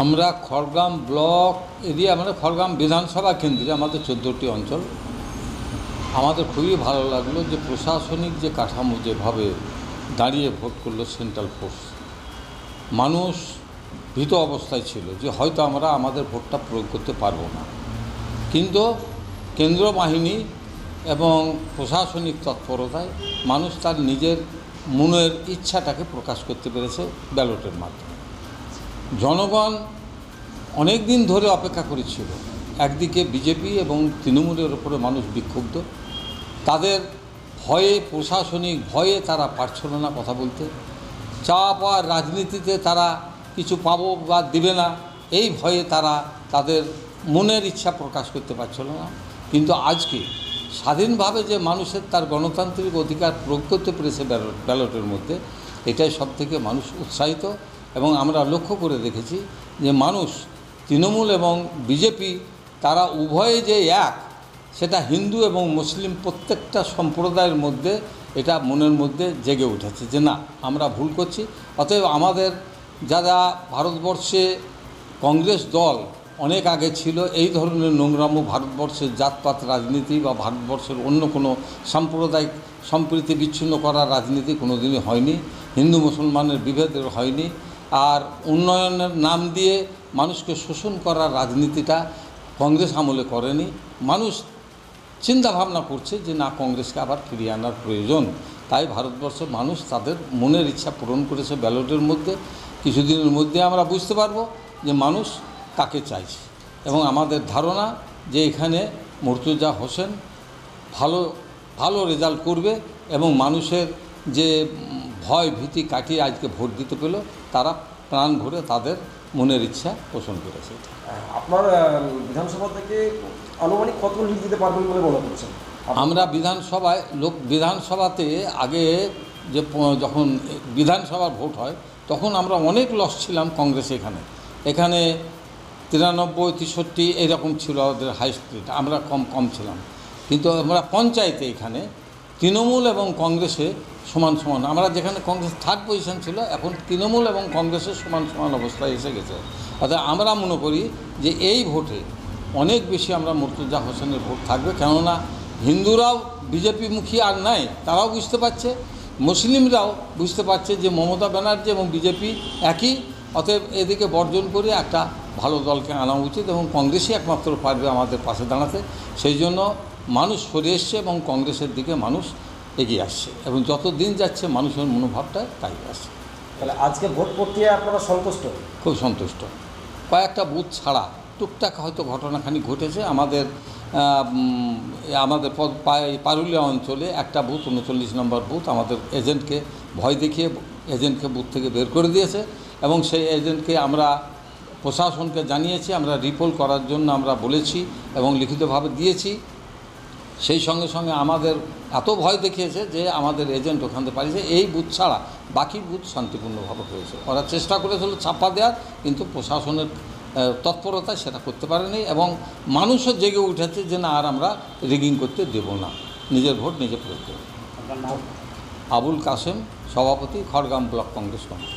আমরা Khargram block area মানে খড়গ্রাম বিধানসভা কেন্দ্রে, আমাদের চোদ্দোটি অঞ্চল, আমাদের খুবই ভালো লাগল যে প্রশাসনিক যে কাঠামো যেভাবে দাঁড়িয়ে ভোট করল সেন্ট্রাল ফোর্স, মানুষ ভীত অবস্থায় ছিল যে হয়তো আমরা আমাদের ভোটটা প্রয়োগ করতে পারব না। কিন্তু কেন্দ্র বাহিনী এবং প্রশাসনিক তৎপরতায় মানুষ তার নিজের মনের ইচ্ছাটাকে প্রকাশ করতে পেরেছে ব্যালটের মাধ্যমে। জনগণ অনেক দিন ধরে অপেক্ষা করেছিল। একদিকে বিজেপি এবং তৃণমূলের ওপরে মানুষ বিক্ষুব্ধ। তাদের ভয়ে প্রশাসনিক ভয়ে তারা পারছিল না কথা বলতে। চাপ আর রাজনীতিতে তারা কিছু পাবো বা দেবে না, এই ভয়ে তারা তাদের মনের ইচ্ছা প্রকাশ করতে পারছিল না। কিন্তু আজকে স্বাধীনভাবে যে মানুষের তার গণতান্ত্রিক অধিকার প্রয়োগ করতে পেরেছে ব্যালট, ব্যালটের মধ্যে, এটাই সবথেকে মানুষ উৎসাহিত। এবং আমরা লক্ষ্য করে দেখেছি যে মানুষ তৃণমূল এবং বিজেপি তারা উভয়ে যে এক, সেটা হিন্দু এবং মুসলিম প্রত্যেকটা সম্প্রদায়ের মধ্যে এটা মনের মধ্যে জেগে উঠেছে যে না, আমরা ভুল করছি। অতএব আমাদের যারা ভারতবর্ষে কংগ্রেস দল অনেক আগে ছিল, এই ধরনের নোংরামো ভারতবর্ষের জাতপাত রাজনীতি বা ভারতবর্ষের অন্য কোনো সাম্প্রদায়িক সম্প্রীতি বিচ্ছিন্ন করার রাজনীতি কোনোদিনই হয়নি। হিন্দু মুসলমানের বিভেদের হয়নি। আর উন্নয়নের নাম দিয়ে মানুষকে শোষণ করার রাজনীতিটা কংগ্রেস আমলে করেনি। মানুষ চিন্তা ভাবনা করছে যে না, কংগ্রেসকে আবার ফিরিয়ে আনার প্রয়োজন। তাই ভারতবর্ষের মানুষ তাদের মনের ইচ্ছা পূরণ করেছে ব্যালটের মধ্যে। কিছুদিনের মধ্যে আমরা বুঝতে পারব যে মানুষ কাকে চাইছে। এবং আমাদের ধারণা যে এখানে মর্তুজা হোসেন ভালো ভালো রেজাল্ট করবে এবং মানুষের যে ভয় ভীতি কাটিয়ে আজকে ভোট দিতে পেল তারা প্রাণ ভরে তাদের মনের ইচ্ছা পোষণ করেছে। আপনার বিধানসভা থেকে আনুমানিক কত লিড দিতে পারবেন বলে মনে করছেন? আমরা বিধানসভায় লোক বিধানসভাতে আগে যে যখন বিধানসভার ভোট হয় তখন আমরা অনেক লস ছিলাম কংগ্রেস এখানে। এখানে তিরানব্বই তেষট্টি এরকম ছিল ওদের হাই স্পিড আমরা কম কম ছিলাম। কিন্তু আমরা পঞ্চায়েতে এখানে তৃণমূল এবং কংগ্রেসে সমান সমান। আমরা যেখানে কংগ্রেস থার্ড পজিশন ছিল, এখন তৃণমূল এবং কংগ্রেসের সমান সমান অবস্থায় এসে গেছে। অর্থাৎ আমরা মনে করি যে এই ভোটে অনেক বেশি আমরা মুর্তুজা হোসেনের ভোট থাকবে। কেননা হিন্দুরাও বিজেপিমুখী আর নাই, তারাও বুঝতে পারছে। মুসলিমরাও বুঝতে পারছে যে মমতা ব্যানার্জি এবং বিজেপি একই, অতএব এদিকে বর্জন করে একটা ভালো দলকে আনা উচিত এবং কংগ্রেসই একমাত্র পারবে আমাদের পাশে দাঁড়াতে। সেই জন্য মানুষ সরে এসছে এবং কংগ্রেসের দিকে মানুষ এগিয়ে আসছে এবং যত দিন যাচ্ছে মানুষের মনোভাবটা তাই আসছে তাহলে আজকে ভোট প্রক্রিয়ায় আপনারা সন্তুষ্ট? খুব সন্তুষ্ট। কয়েকটা বুথ ছাড়া টুকটাক হয়তো ঘটনাখানি ঘটেছে। আমাদের আমাদের পারুলিয়া অঞ্চলে একটা বুথ উনচল্লিশ নম্বর বুথ আমাদের এজেন্টকে ভয় দেখিয়ে এজেন্টকে বুথ থেকে বের করে দিয়েছে এবং সেই এজেন্টকে আমরা প্রশাসনকে জানিয়েছি আমরা রিপোল করার জন্য আমরা বলেছি এবং লিখিতভাবে দিয়েছি। সেই সঙ্গে সঙ্গে আমাদের এত ভয় দেখিয়েছে যে আমাদের এজেন্ট ওখান থেকে পালিয়েছে। এই বুথ ছাড়া বাকি বুথ শান্তিপূর্ণভাবে হয়েছে। ওরা চেষ্টা করেছিল ছাপ্পা দেওয়ার কিন্তু প্রশাসনের আহ, তৎপরতায় সেটা করতে পারেনি এবং মানুষও জেগে উঠেছে যে না আর আমরা রিগিং করতে দেব না। নিজের ভোট নিজে প্রয়োগ করব আবুল কাসেম সভাপতি খড়গ্রাম ব্লক কংগ্রেস কমিটি।